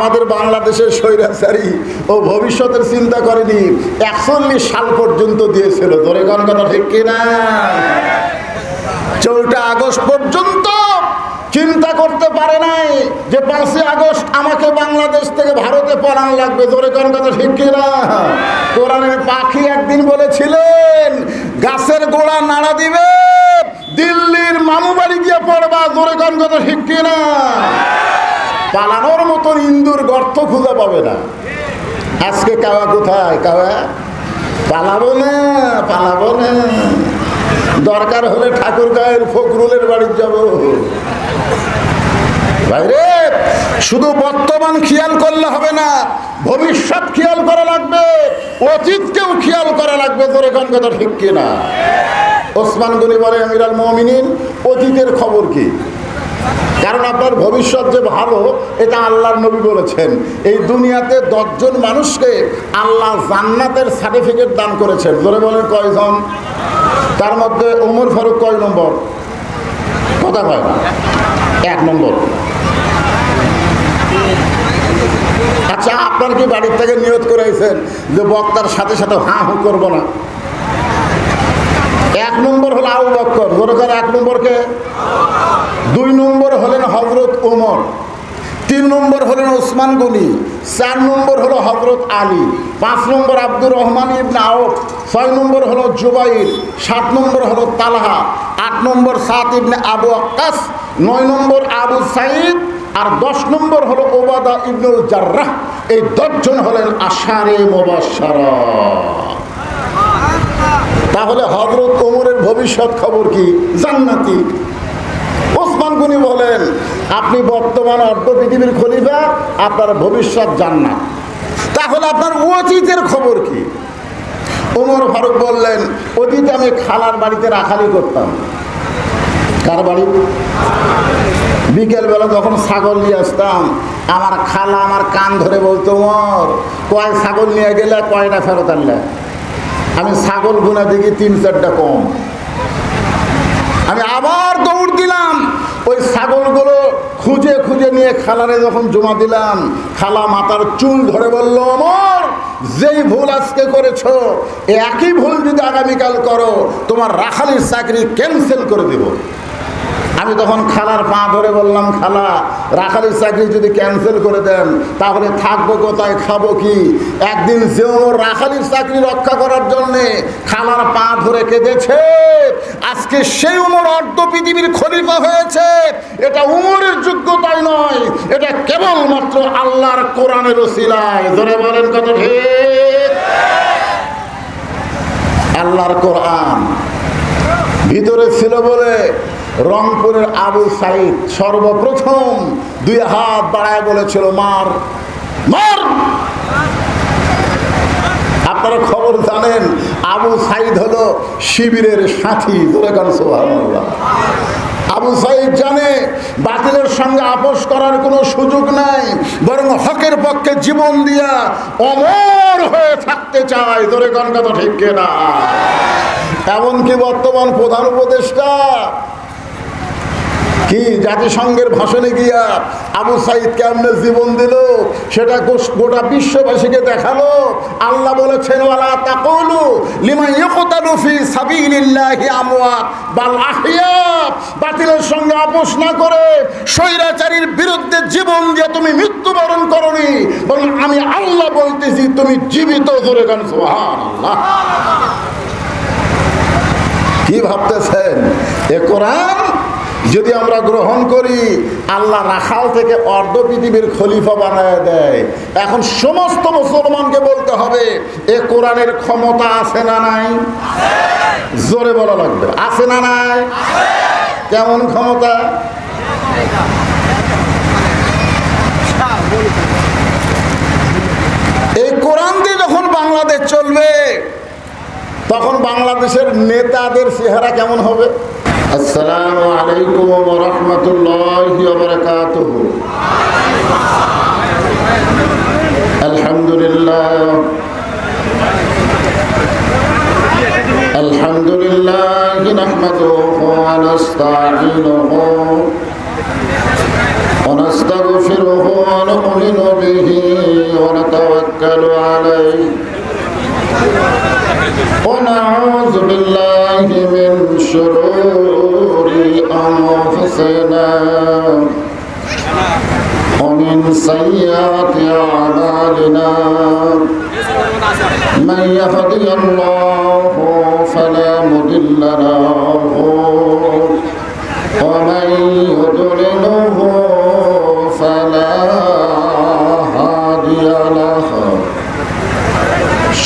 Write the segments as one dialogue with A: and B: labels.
A: আমাদের বাংলাদেশের স্বৈরাচারী ও ভবিষ্যতের চিন্তা করেনি, একচল্লিশ সাল পর্যন্ত দিয়েছিল। ধরে কোন কথা ঠিক কিনা? চৌঠা আগস্ট পর্যন্ত চিন্তা করতে পারে নাই যে পাঁচই আগস্ট আমাকে বাংলাদেশ থেকে ভারতে পড়ান লাগবে। ধরে কোন কথা ঠিক কিনা? কোরআনের পাখি একদিন বলেছিলেন, গাছের গোড়া নাড়া দিবে, দিল্লির মামু বাড়ি গিয়ে পড়বা। ধরে কোন কথা ঠিক কিনা? পালানোর মতন ইন্দুর গর্ত খুঁজে পাবে না। আজকে কাওয়া কোথায়? কাওয়া? পালাবো না পালাবো না। দরকার হলে ঠাকুর গায়ের ফখরুলের বাড়ি যাব। বাইরে শুধু বর্তমান খেয়াল করলে হবে না, ভবিষ্যৎ খেয়াল করা লাগবে, অতীতকেও খেয়াল করা লাগবে, তোর এখন কথা ঠিক কিনা? ওসমান গনি বলে, আমিরাল মমিনিন, অতীতের খবর কি? কারণ আপনার ভবিষ্যৎ যে ভালো এটা আল্লাহর নবী বলেছেন। এই দুনিয়াতে দশজন মানুষকে আল্লাহ জান্নাতের সার্টিফিকেট দান করেছেন। ধরে বলেন কয়জন? তার মধ্যে ওমর ফারুক কয় নম্বর? কথা না। এক নম্বর। আচ্ছা আপনার কি বাড়ির থেকে নিয়ত করেছেন যে বক্তার সাথে সাথে হাঁ হু করব না? এক নম্বর হলো আবু বক্কর। দরকার এক নম্বরকে। দুই নম্বর হলেন হজরত ওমর। তিন নম্বর হলেন ওসমান গনি। চার নম্বর হলো হজরত আলী। পাঁচ নম্বর আব্দুর রহমান ইবনে আউফ। ছয় নম্বর হলো জুবাইর। সাত নম্বর হলো তালহা। আট নম্বর সাত ইবনে আবু আক্কাস। নয় নম্বর আবু সাইদ। আর দশ নম্বর হলো ওবাদা ইবনুল জার্রাহ। এই দশজন হলেন আশারে মোবাসারা তাহলে হজরত ওমরের ভবিষ্যৎ খবর কি? জান্নাতি। ওসমান গনি বলেন, আপনি বর্তমান অর্ধ পৃথিবীর খলিফা, আপনার ভবিষ্যৎ জান্নাত। তাহলে আপনার অতীতের খবর কি? ওমর ফারুক বললেন, অতীতে আমি খালার বাড়িতে রাখালি করতাম। কার বাড়ি? বিকেলবেলা যখন ছাগল নিয়ে আসতাম, আমার খালা আমার কান ধরে বলতো, ওমর, কয় ছাগল নিয়ে গেলে, কয়টা ফেরত আনলে? আমি ছাগল গুনা দেখি তিন চারটা কম। আমি আবার দৌড় দিলাম, ওই ছাগলগুলো খুঁজে খুঁজে নিয়ে খালারে যখন জমা দিলাম, খালা মাতার চুল ধরে বলল আমার যেই ভুল আজকে করেছ, একই ভুল যদি আগামীকাল করো, তোমার রাখালির চাকরি ক্যান্সেল করে দেব। আমি তখন খালার পা ধরে বললাম, খালা, রাখালির চাকরি যদি ক্যান্সেল করে দেন, তাহলে থাকব কোথায়, খাব কি? একদিন যে ওমর রাখালির চাকরি রক্ষা করার জন্যে খালার পা ধরে কেঁদেছে। আজকে সেই উমর অর্ধ পৃথিবীর খলিফা হয়েছে। এটা উমরের যোগ্যতাই নয়, এটা কেবলমাত্র আল্লাহর কোরআনের ওসিলায়। ধরে বলেন কত ঠিক? আল্লাহর কোরআন ভিতরে ছিল বলে রংপুরের আবু সাইদ সর্বপ্রথম দুই হাত বাড়ায় বলেছিল, মার মার! আপনারা খবর জানেন, আবু সাইদ হলো শিবিরের সাথী কেন আবু সাইদ জানে বাতিলের সঙ্গে আপোষ করার কোনো সুযোগ নাই, বরং হকের পক্ষে জীবন দিয়া অমর হয়ে থাকতে চায় ধরে কোন কথা ঠিক না এমনকি বর্তমান প্রধান উপদেষ্টা কি জাতিসংঘের ভাষণে গিয়া আবু সাইদ কেমনে জীবন দিল? সেটা গোটা বিশ্ববাসীকে দেখাল। আল্লাহ বলেছেন, ওয়ালা তাকুলু লিমা ইয়কতালু ফি সাবিলিল্লাহি আমওয়াত বাল বাতিলের সঙ্গে আপোষ না করে স্বৈরাচারীর বিরুদ্ধে জীবন দিয়ে তুমি মৃত্যুবরণ করনি। বরং আমি আল্লাহ বলতেছি, তুমি জীবিত ধরে গান সুবহানাল্লাহ। কি ভাবতেছেন? এ কোরআন যদি আমরা গ্রহণ করি, আল্লাহ রাখাল থেকে অর্ধ পৃথিবীর খলিফা বানায় দেয়। এখন সমস্ত মুসলমানকে বলতে হবে, এ কোরআনের ক্ষমতা আছে না নাই? জোরে বলা লাগবে। আছে না নাই? কেমন ক্ষমতা? এই কোরআন দিয়ে যখন বাংলাদেশ চলবে, তখন বাংলাদেশের নেতাদের চেহারা কেমন হবে? আসসালামু আলাইকুম রহমতুল্লাহ বরকাত আলহামদুলিল্লাহ الحمد لله نحمده ونستعينه ونستغفره ونؤمن به ونتوكل عليه ونعوذ بالله من شرور أنفسنا ومن سيئات أعمالنا من يهدي الله فلا مضل له ومن يضلله فلا هادي له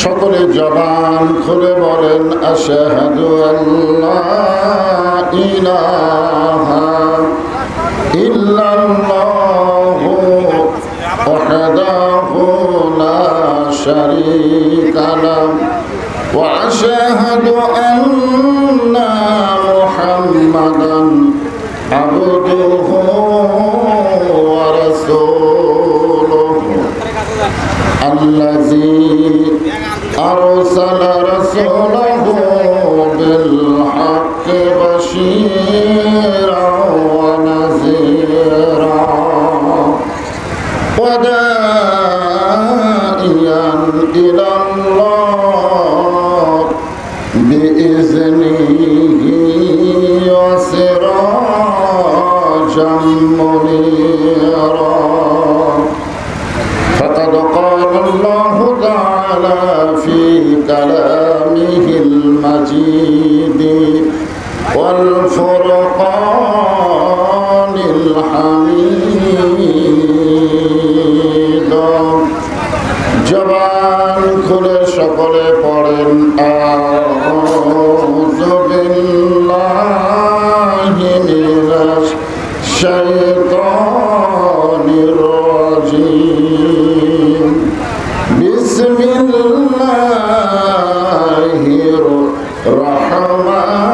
A: সকলে জবান খুলে বলেন আশহাদু আল্লাহ إله إلا الله وحده لا شريك له وأشهد أن محمدا عبده ورسوله الذي أرسل رسوله রহমানির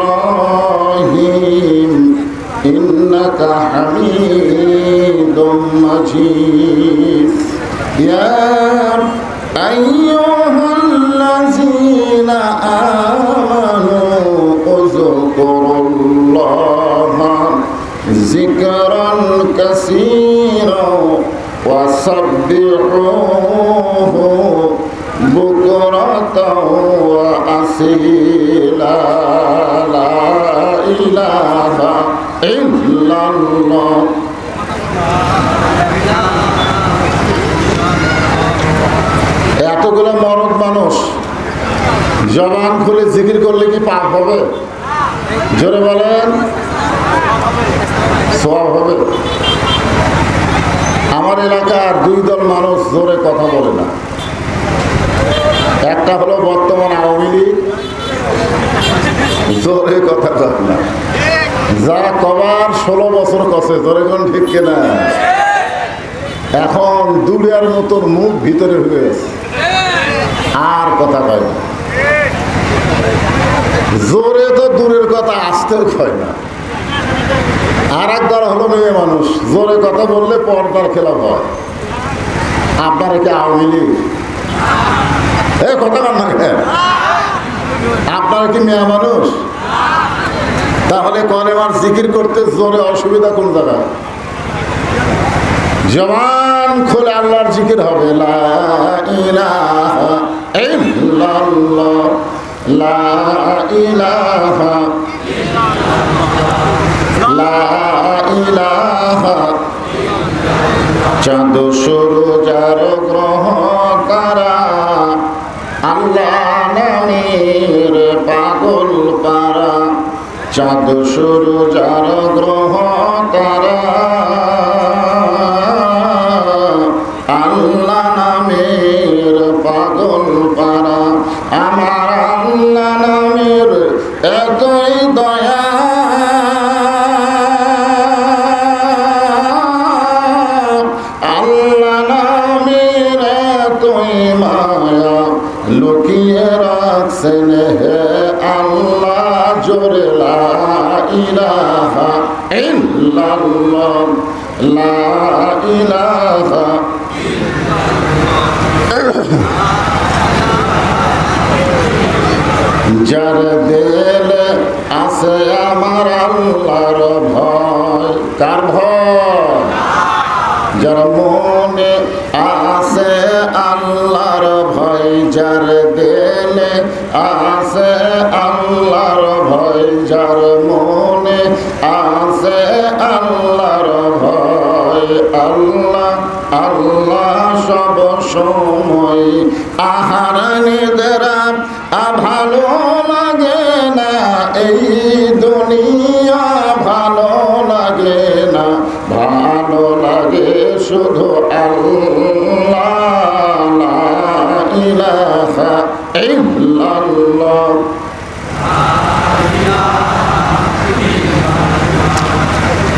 A: إنك حميد مجيد يا أيها الذين آمنوا اذكروا الله ذكرا كثيرا وسبحوه بكرة وأصيلا لا إله إلا এতগুলো মরদ মানুষ। জবান খুলে জিকির করলে কি পাপ হবে? জোরে বলেন। সব হবে। আমার এলাকার দুই দল মানুষ জোরে কথা বলে না। একটা হলো বর্তমান আওয়ামী লীগ। জোরে কথা কয় না। যা কবার ষোলো বছর কষে জোরে কোন ঠিক কিনা? এখন দুলিয়ার মতন মুখ ভিতরে হয়ে গেছে। আর কথা কয় না। জোরে তো দূরের কথা আসতেও কয় না। আর একবার হলো মেয়ে মানুষ, জোরে কথা বললে পর্দার খেলা হয়। আপনারা কি আওয়ামী লীগ? এ, কথা বল না কেন? আপনারা কি মেয়ে মানুষ? তাহলে কলেমার জিকির করতে জোরে অসুবিধা কোন জায়গায়? জবান খোলে আল্লাহর জিকির হবে। লা ইলাহা চাঁদ সরু যার গ্রহ তারা। আল্লাহ নামের পাগল ইল্লাল্লাহ লা ইলাহা যার দেল আছে আমার আল্লাহর ভয় কার ভয় যার মনে আছে আল্লাহর ভয় যার দেলে আছে আল্লাহর ভয় যার মনে আছে আল্লাহর ভয়। আল্লাহ আল্লাহ সব সময় আহার নিদেরা ভালো লাগে না এই দুনিয়া, ভালো লাগে না, ভালো লাগে শুধু আল্লাহ ইলাহা ইল্লাল্লাহ।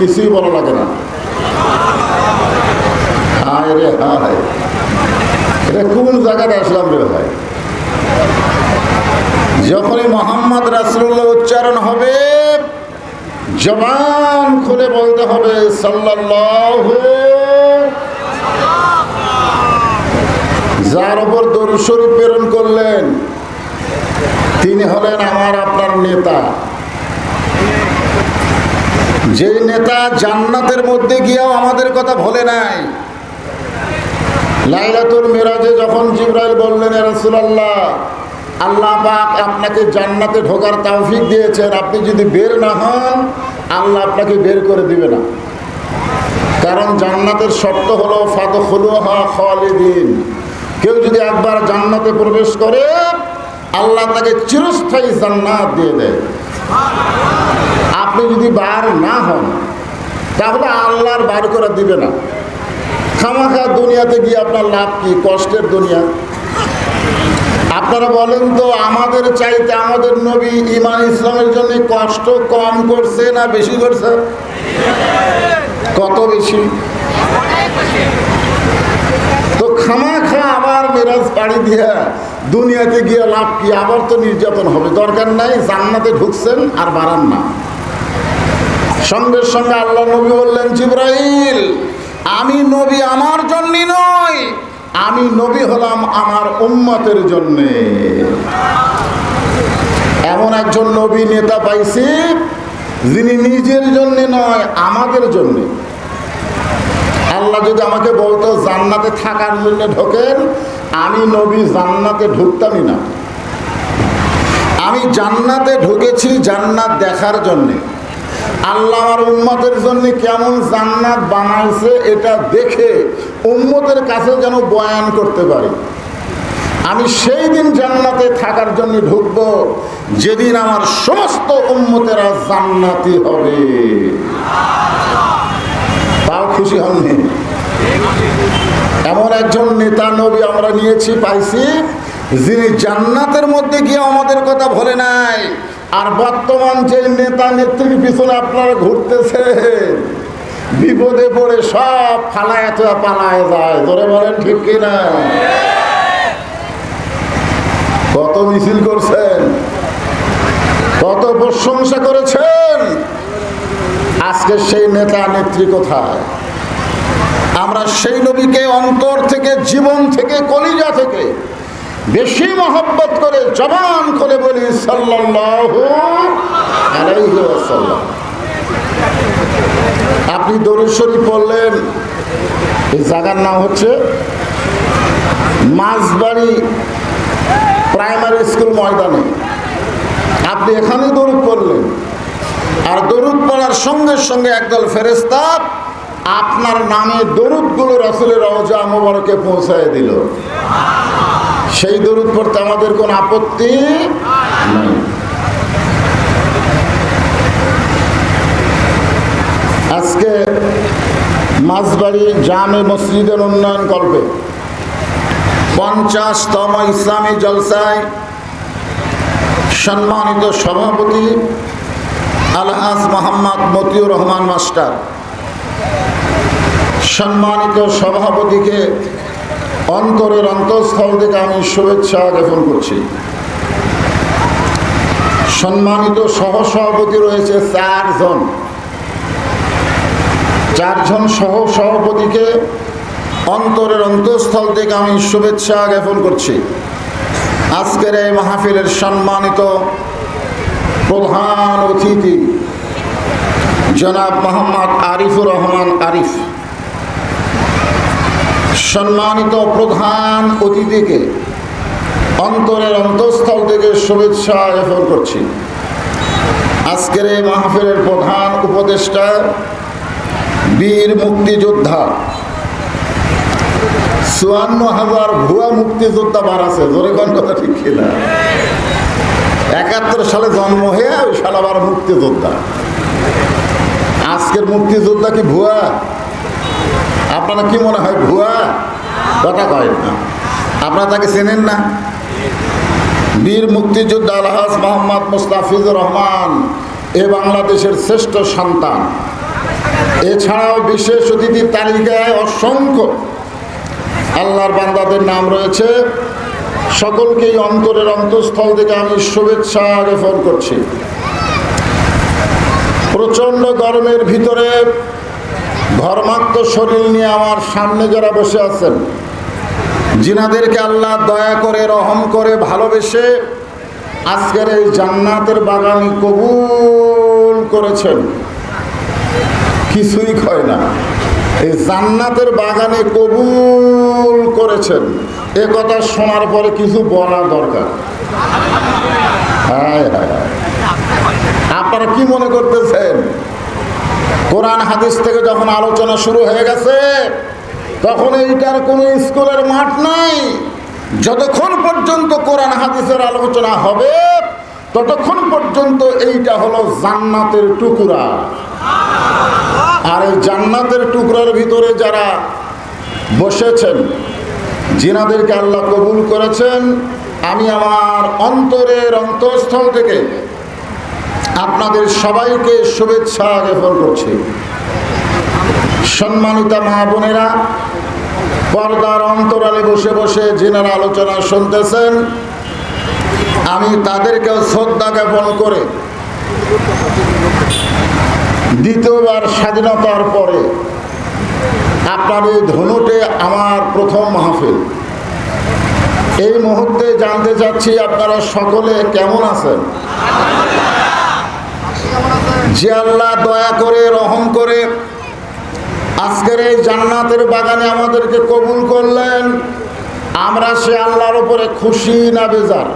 A: কিছুই বলা লাগে না। রে কোন আসলাম রে ভাই? যখনই মোহাম্মদ উচ্চারণ হবে, জবান খুলে হবে যার উপর দরুদ প্রেরণ করলেন, তিনি হলেন আমার আপনার নেতা। যে নেতা জান্নাতের মধ্যে গিয়েও আমাদের কথা ভোলে নাই। লাইলাতুল মেরাজে যখন জিব্রাইল বললেন রাসূলুল্লাহ, আল্লাহ পাক আপনাকে জান্নাতে ঢোকার তৌফিক দিয়েছেন। আপনি যদি বের না হন, আল্লাহ আপনাকে বের করে দিবে না। কারণ জান্নাতের শর্ত হলো ফাদ ফাদখুলুহা খালিদিন। কেউ যদি একবার জান্নাতে প্রবেশ করে, আল্লাহ তাকে চিরস্থায়ী জান্নাত দিয়ে দেয়। আপনি যদি বার না হন, তাহলে আল্লাহর বার করা দিবে না। খামাখা দুনিয়াতে গিয়ে আপনার লাভ কি? কষ্টের দুনিয়া। আপনারা বলেন তো, আমাদের চাইতে আমাদের নবী ইমান ইসলামের জন্য কষ্ট কম করছে না বেশি করছে? কত বেশি? তো খামাখা মেরাজ পাড়ি দিয়া দুনিয়াতে গিয়ে লাভ কি? আবার তো নির্যাতন হবে। দরকার নাই, জান্নাতে ঢুকছেন আর বাড়ান না। সঙ্গে সঙ্গে আল্লাহ নবী বললেন, জিব্রাইল, আমি নবী আমার জন্যই নয়, আমি নবী হলাম আমার উম্মতের জন্যে। এমন একজন নবী নেতা পাইছি, যিনি নিজের জন্যে নয়, আমাদের জন্যে। আল্লাহ যদি আমাকে বলতো জান্নাতে থাকার জন্য ঢোকেন, আমি নবী জান্নাতে ঢুকতামই না। আমি জান্নাতে ঢুকেছি জান্নাত দেখার জন্যে। আল্লাহ আমার উম্মতের জন্য কেমন জান্নাত বানাইছে এটা দেখে উম্মতের কাছে যেন বয়ান করতে পারি। আমি সেই দিন জান্নাতে থাকার জন্য ঢুকবো, যেদিন আমার সমস্ত উম্মতেরা জান্নাতি হবে। খুশি হননি। এমন একজন নেতা নবী আমরা নিয়েছি, পাইছি, যিনি জান্নাতের মধ্যে গিয়ে আমাদের কথা বলে নাই। আর বর্তমান যে নেতা নেত্রীর পিছনে আপনারা ঘুরতেছে বিপদে পড়ে সব ফালায় তো পালায় যায়। ধরে বলেন, ঠিক কিনা কত মিছিল করছেন, কত প্রশংসা করেছেন আজকে সেই নেতা নেত্রী কোথায়? আমরা সেই নবীকে অন্তর থেকে, জীবন থেকে, কলিজা থেকে বেশি মহব্বত করে জবান করে বলি ওয়াসাল্লাম। আপনি দরুদ শরীফ পড়লেন, এই জায়গার নাম হচ্ছে মাঝবাড়ি প্রাইমারি স্কুল ময়দানে। আপনি এখানে দরুদ পড়লেন। আর দরুদ পড়ার সঙ্গে সঙ্গে একদল ফেরেস্তা আপনার নামে দরুদগুলো রসুলের রওজা মোবারকে পৌঁছায় দিল। সেই দরুদ পড়তে আমাদের কোনো আপত্তি নাই। আজকে মাঝবাড়ি জামে মসজিদের উন্নয়ন কল্পে পঞ্চাশতম ইসলামী জলসায় সম্মানিত সভাপতি আলহাজ মোহাম্মদ মতিউর রহমান মাস্টার। সম্মানিত সভাপতিকে অন্তরের অন্তঃস্থল থেকে আমি শুভেচ্ছা জ্ঞাপন করছি। সম্মানিত সহসভাপতি রয়েছে চারজন। চারজন সহ সভাপতিকে অন্তরের অন্তঃস্থল থেকে আমি শুভেচ্ছা জ্ঞাপন করছি। আজকের এই মাহফিলের সম্মানিত প্রধান অতিথি জনাব মোহাম্মদ আরিফুর রহমান আরিফ। সম্মানিত প্রধান অতিথিকে অন্তরের অন্তঃস্থল থেকে শুভেচ্ছা জ্ঞাপন করছি। আজকের এই মাহফিলের প্রধান উপদেষ্টা, বীর মুক্তিযোদ্ধা, চুয়ান্ন হাজার ভুয়া মুক্তিযোদ্ধা বার আছে, জোরে কোন কথা ঠিক কিনা? একাত্তর সালে জন্ম হয়ে ওই সাল আবার মুক্তিযোদ্ধা। আজকের মুক্তিযোদ্ধা কি ভুয়া? আপনারা কি মনে হয় ভুয়া? কথা কয় না। আপনারা তাকে চেনেন না? বীর মুক্তিযোদ্ধা আলহাজ মোহাম্মদ মুস্তাফিজুর রহমান এ বাংলাদেশের শ্রেষ্ঠ সন্তান। এছাড়াও বিশেষ অতিথির তালিকায় অসংখ্য আল্লাহর বান্দাদের নাম রয়েছে। সকলকেই অন্তরের অন্তঃস্থল থেকে আমি শুভেচ্ছা জ্ঞাপন করছি। প্রচণ্ড গরমের ভিতরে ঘর্মাক্ত শরীর নিয়ে আমার সামনে যারা বসে আছেন, জিনাদেরকে আল্লাহ দয়া করে, রহম করে, ভালোবেসে আজকের এই জান্নাতের বাগানি কবুল করেছেন। কিছুই ক্ষয় না। এই জান্নাতের বাগানে কবুল করেছেন। এ কথা শোনার পরে কিছু বলা দরকার। হ্যাঁ হায় হায়। আপনারা কি মনে করতেছেন? কোরআন হাদিস থেকে যখন আলোচনা শুরু হয়ে গেছে, তখন এইটার কোনো স্কুলের মাঠ নাই। যতক্ষণ পর্যন্ত কোরআন হাদিসের আলোচনা হবে, ততক্ষণ পর্যন্ত এইটা হলো জান্নাতের টুকুরা। আর এই জান্নাতের টুকরার ভিতরে যারা বসেছেন, জিনাদেরকে আল্লাহ কবুল করেছেন, আমি আমার অন্তরের অন্তঃস্থল থেকে আপনাদের সবাইকে শুভেচ্ছা জ্ঞাপন করছি। সম্মানিতা মা বোনেরা, পর্দার অন্তরালে বসে বসে যিনারা আলোচনা শুনতেছেন। আমি তাদেরকেও শ্রদ্ধা জ্ঞাপন করে দ্বিতীয়বার স্বাধীনতার পরে আপনার এই ধনুটে আমার প্রথম মাহফিল। এই মুহূর্তে জানতে চাচ্ছি আপনারা সকলে কেমন আছেন? যে আল্লাহ দয়া করে, রহম করে আজকের এই জান্নাতের বাগানে আমাদেরকে কবুল করলেন, আমরা সে আল্লাহর উপরে খুশি না বেজার?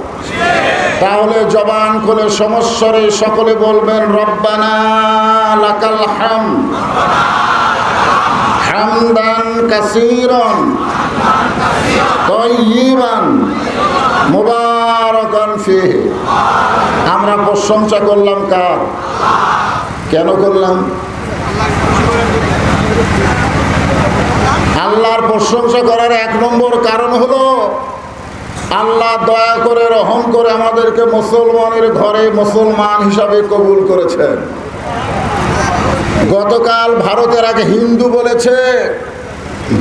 A: তাহলে জবান খুলে সমস্বরে সকলে বলবেন, রব্বানা হাম। হামদান কাসীরান তয়্যিবান মুবারাকান। ফিহি আমরা প্রশংসা করলাম কার? কেন করলাম? আল্লাহর প্রশংসা করার এক নম্বর কারণ হলো, আল্লাহ দয়া করে, রহম করে আমাদেরকে মুসলমানের ঘরে মুসলমান হিসাবে কবুল করেছেন। গতকাল ভারতের আগে হিন্দু বলেছে,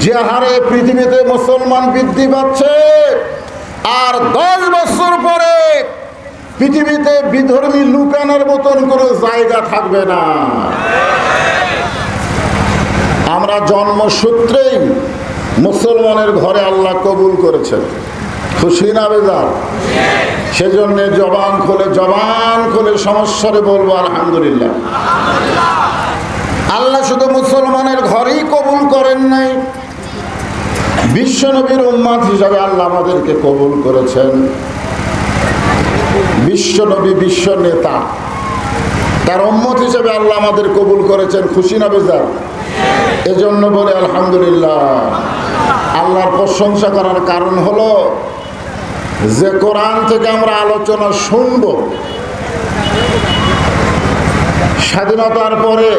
A: যে হারে পৃথিবীতে মুসলমান বৃদ্ধি পাচ্ছে আর দশ বছর পরে পৃথিবীতে বিধর্মী লুকানোর মতন কোনো জায়গা থাকবে না। আমরা জন্মসূত্রেই মুসলমানের ঘরে আল্লাহ কবুল করেছেন। খুশি না বেজার? সেজন্য জবান খোলে জবান খোলে সমস্যারে বলব, আলহামদুলিল্লাহ। আল্লাহ শুধু মুসলমানের ঘরেই কবুল করেন নাই বিশ্বনবীর উম্মাদ হিসাবে আল্লাহ আমাদেরকে কবুল করেছেন। বিশ্বনবী বিশ্ব নেতা। তার উম্মত হিসেবে আল্লাহ আমাদের কবুল করেছেন। খুশি না বেজার এজন্য বলে আলহামদুলিল্লাহ। আল্লাহর প্রশংসা করার কারণ হলো, যে কোরআন থেকে আমরা আলোচনা শুনব, স্বাধীনতার পরে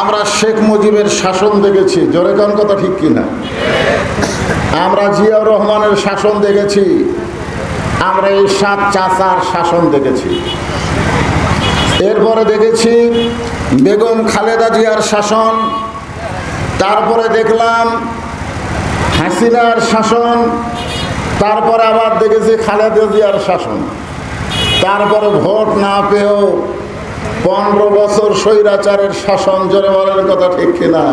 A: আমরা শেখ মুজিবের শাসন দেখেছি। জোরে কোন কথা ঠিক কিনা? আমরা জিয়াউর রহমানের শাসন দেখেছি। আমরা এই সাত চাচার শাসন দেখেছি। এরপরে দেখেছি বেগম খালেদা জিয়ার শাসন। তারপরে দেখলাম হাসিনার শাসন। তারপরে আবার দেখেছি খালেদা জিয়ার শাসন। তারপরে ভোট না পেয়েও পনেরো বছর স্বৈরাচারের শাসন, জোরে কথা ঠিক কিনা?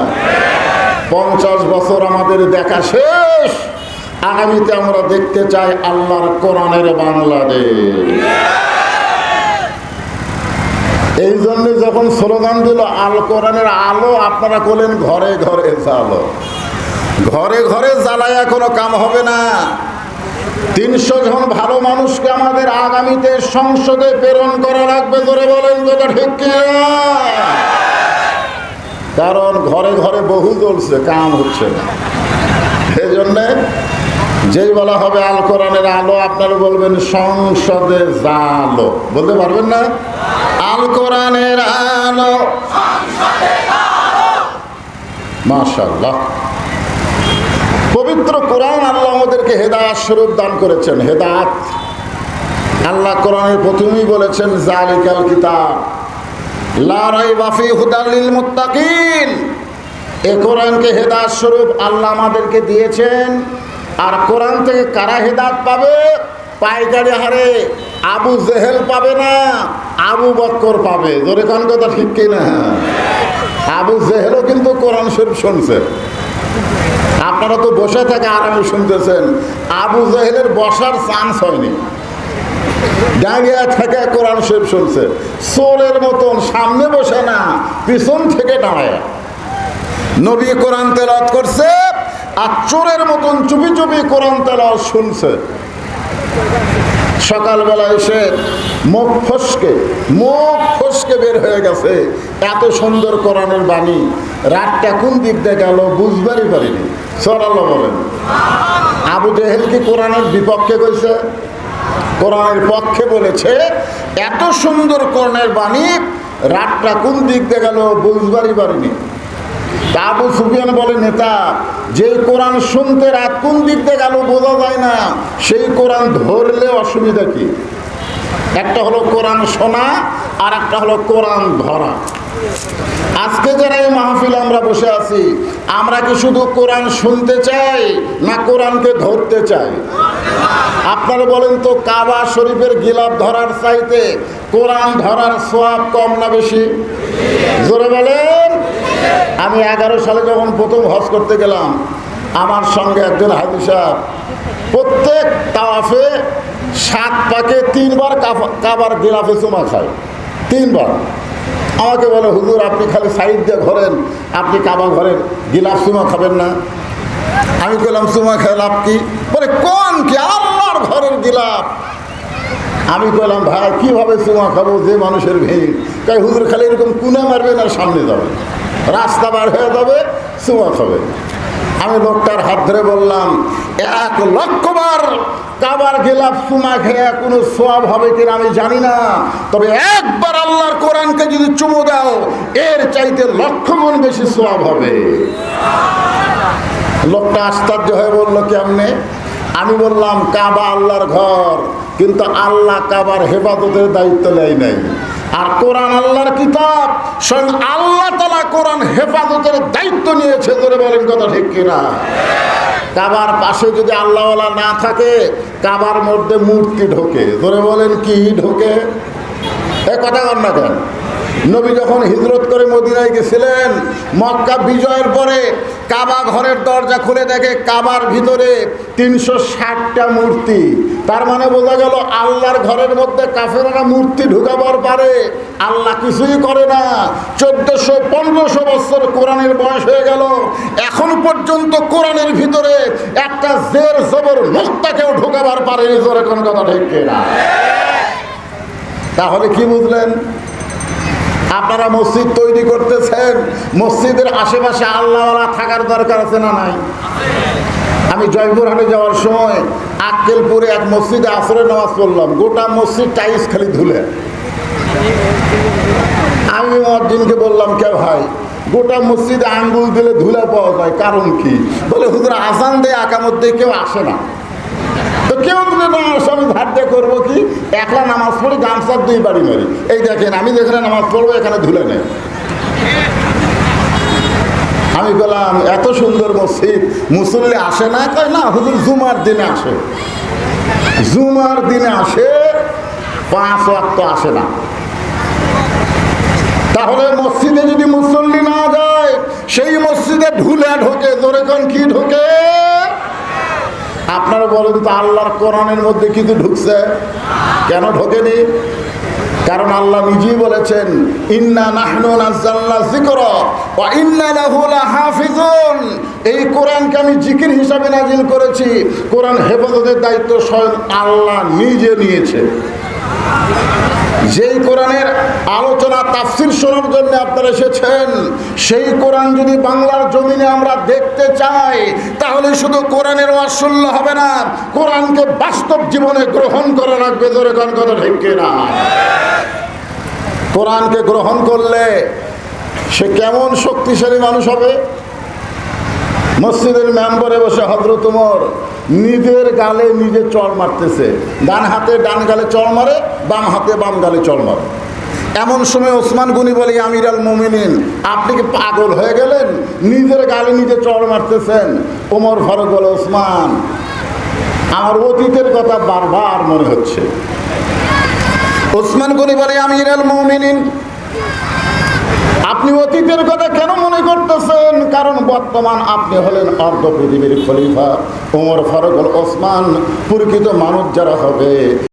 A: পঞ্চাশ বছর আমাদের দেখা শেষ। আগামীতে আমরা দেখতে চাই আল্লাহর কোরআনের বাংলাদেশ। এই জন্য যখন স্লোগান দিল, আল কোরআনের আলো, আপনারা করলেন ঘরে ঘরে জালো ঘরে ঘরে জ্বালায়া কোনো কাম হবে না। তিনশো জন ভালো মানুষকে আমাদের আগামীতে সংসদে প্রেরণ করা লাগবে ধরে বলেন কথা ঠিক কারণ ঘরে ঘরে বহু জ্বলছে, কাম হচ্ছে না। সেই জন্যে যেই বলা হবে আল কোরআনের আলো, আপনারা বলবেন সংসদে জালো বলতে পারবেন না? আল কোরআনের আলো। মাশাল্লাহ পবিত্র কোরআন আল্লাহ আমাদেরকে হেদায়াত স্বরূপ দান করেছেন, হেদায়াত। আল্লাহ কোরআনের প্রথমেই বলেছেন জালিকাল কিতাব বাফি মুত্তাকিন। এ কোরআনকে স্বরূপ আল্লাহ আমাদেরকে দিয়েছেন, আর থেকে কারা পাবে? পাইকারি হারে আবু জেহেল পাবে না, আবু বক্কর পাবে। ঠিক আবু জেহেলও কিন্তু কোরআন শরীফ শুনছে। আপনারা তো বসে থেকে আরামে শুনতেছেন। আবু জাহেলের বসার চান্স হয়নি। দাঁড়িয়ে থেকে কোরআন শরীফ শুনছে। চোরের মতন সামনে বসে না, পিছন থেকে দাঁড়ায়। নবী কোরআন তেলাওয়াত করছে আর চোরের মতন চুপি চুপি কোরআন তেলাওয়াত শুনছে। সকালবেলা এসে মুখ ফসকে মুখ ফসকে বের হয়ে গেছে। এত সুন্দর কোরআনের বাণী। রাতটা কোন দিক দিয়ে গেল বুঝবারই পারিনি। সরাল্লাহ বলেন। আবু জেহেল কি কোরআনের বিপক্ষে কইছে? কোরআনের পক্ষে বলেছে, এত সুন্দর কোরআনের বাণী, রাতটা কোন দিক দিয়ে গেল বুঝবারই পারিনি। আবু সুফিয়ান বলে, নেতা যে কোরআন শুনতে রাত কোন দিক থেকে গেল বোঝা যায় না। সেই কোরআন ধরলে অসুবিধা কি? একটা হলো কোরআন শোনা, আর একটা হলো কোরআন ধরা। আজকে যারা এই মাহফিল আমরা বসে আছি, আমরা কি শুধু কোরআন শুনতে চাই না কোরআনকে ধরতে চাই? আপনারা বলেন তো, কাবা শরীফের গিলাপ ধরার চাইতে কোরআন ধরার সোয়াব কম না বেশি? জোরে বলেন। আমি এগারো সালে যখন প্রথম হজ করতে গেলাম, আমার সঙ্গে একজন হাজি সাহেব, প্রত্যেক তাওয়াফে সাত পাকে তিনবার কাবার গিলাফে চুমা খায়। তিনবার। আমাকে বলে, হুজুর, আপনি খালি সাইড দিয়ে ঘরেন, আপনি কাবা ঘরেন, গিলাফ সুমা খাবেন না। আমি বললাম সুমা খেয়ে লাভ কি? বলে, কোন কি? আল্লাহর ঘরের গিলাপ আমি কইলাম, ভাই, কীভাবে সুমা খাব? যে মানুষের ভিড়। তাই হুজুর, খালি এরকম কুনা মারবেন আর সামনে যাবে রাস্তা বার হয়ে যাবে সুমা খাবে আমি লোকটার হাত ধরে বললাম, এক লক্ষবার কাবার গেলাপ চুমা খেয়ে কোনো সোয়াব হবে কিনা আমি জানি না। তবে একবার আল্লাহর কোরআনকে যদি চুমো দাও, এর চাইতে লক্ষ গুণ বেশি সোয়াব হবে। লোকটা আশ্চর্য হয়ে বলল, কেমনে? আমি বললাম, কাবা আল্লাহর ঘর, কিন্তু আল্লাহ কাবার হেফাজতের দায়িত্ব নেয় নাই। আর কোরআন আল্লাহর কিতাব স্বয়ং আল্লাহ তালা কোরআন হেফাজতের দায়িত্ব নিয়েছে ধরে বলেন কথা ঠিক কিনা? কাবার পাশে যদি আল্লাহওয়ালা না থাকে, কাবার মধ্যে মূর্তি ঢোকে। ধরে বলেন কি ঢোকে? এ কথা কর না কেন? নবী যখন হিজরত করে মদিনায় গেছিলেন, মক্কা বিজয়ের পরে কাবা ঘরের দরজা খুলে দেখে কাবার ভিতরে তিনশো ষাটটা মূর্তি। তার মানে বোঝা গেল আল্লাহর ঘরের মধ্যে কাফেরা মূর্তি ঢুকাবার পারে। আল্লাহ কিছুই করে না। চোদ্দশো, পনেরোশো বছর কোরআনের বয়স হয়ে গেল। এখন পর্যন্ত কোরআনের ভিতরে একটা জের জবর নোক্তাকেও ঢুকাবার পারে জোরে কোনো কথা ঠিক না তাহলে কি বুঝলেন? আপনারা মসজিদ তৈরি করতেছেন, মসজিদের আশেপাশে আল্লাহওয়ালা থাকার দরকার আছে না নাই? আমি জয়পুরহাটে যাওয়ার সময় আক্কেলপুরে এক মসজিদে আসরে নামাজ পড়লাম। গোটা মসজিদ টাইস খালি ধুলে। আমি মসজিদকে বললাম, কে ভাই, গোটা মসজিদে আঙ্গুল দিলে ধুলে পাওয়া যায়, কারণ কি? বলে, হুজুর আসান দেয়, আকামত দিয়ে, কেউ আসে না। তো কেউ আমি ধার দিয়ে করব কি? একলা নামাজ পড়ি গামছার দুই বাড়ি মারি। এই দেখেন, আমি যেখানে নামাজ পড়ব, এখানে ধুলে নেই। আমি বললাম, এত সুন্দর মসজিদ, মুসল্লি আসে না? কয়, না, হুজুর, জুমার দিনে আসে। জুমার দিনে আসে, পাঁচ ওয়াক্ত আসে না। তাহলে মসজিদে যদি মুসল্লি না যায়, সেই মসজিদে ঢুলে ঢোকে, জোরে কোন কি ঢোকে? আপনারা বলেন তো, আল্লাহর কোরআনের মধ্যে কিন্তু ঢুকছে? কেন ঢোকেনি? কারণ আল্লাহ নিজেই বলেছেন, ইন্না নাহনু নাযালনা যিকরা ওয়া ইন্না লাহু লাহাফিজুন। এই কোরআনকে আমি জিকির হিসাবে নাজিল করেছি। কোরআন হেফাজতের দায়িত্ব স্বয়ং আল্লাহ নিজে নিয়েছে। যেই কোরআনের আলোচনা, তাফসির শোনার জন্য আপনারা এসেছেন, সেই কোরআন যদি বাংলার জমিনে আমরা দেখতে চাই, তাহলে শুধু কোরআনের অশুল্য হবে না, কোরআনকে বাস্তব জীবনে গ্রহণ করা লাগবে ধরে কোন কথা ঠিক না কোরআনকে গ্রহণ করলে সে কেমন শক্তিশালী মানুষ হবে? মসজিদের মেম্বারে বসে হজরত উমর নিজের গালে নিজে চড় মারতেছে। ডান হাতে ডান গালে চড় মারে, বাম হাতে বাম গালে চড় মারে। এমন সময় ওসমান গুনি বলে আমির আল মোমিনিন, আপনি কি পাগল হয়ে গেলেন? নিজের গালে নিজে চড় মারতেছেন। ওমর ফারুক বলে, ওসমান, আমার অতীতের কথা বারবার মনে হচ্ছে। ওসমান গনি বলে আমির আল মোমিনিন আপনি অতীতের কথা কেন মনে করতেছেন? কারণ বর্তমান আপনি হলেন অর্ধ পৃথিবীর খলিফা। ওমর ফারুক ওসমান, প্রকৃত মানুষ যারা হবে।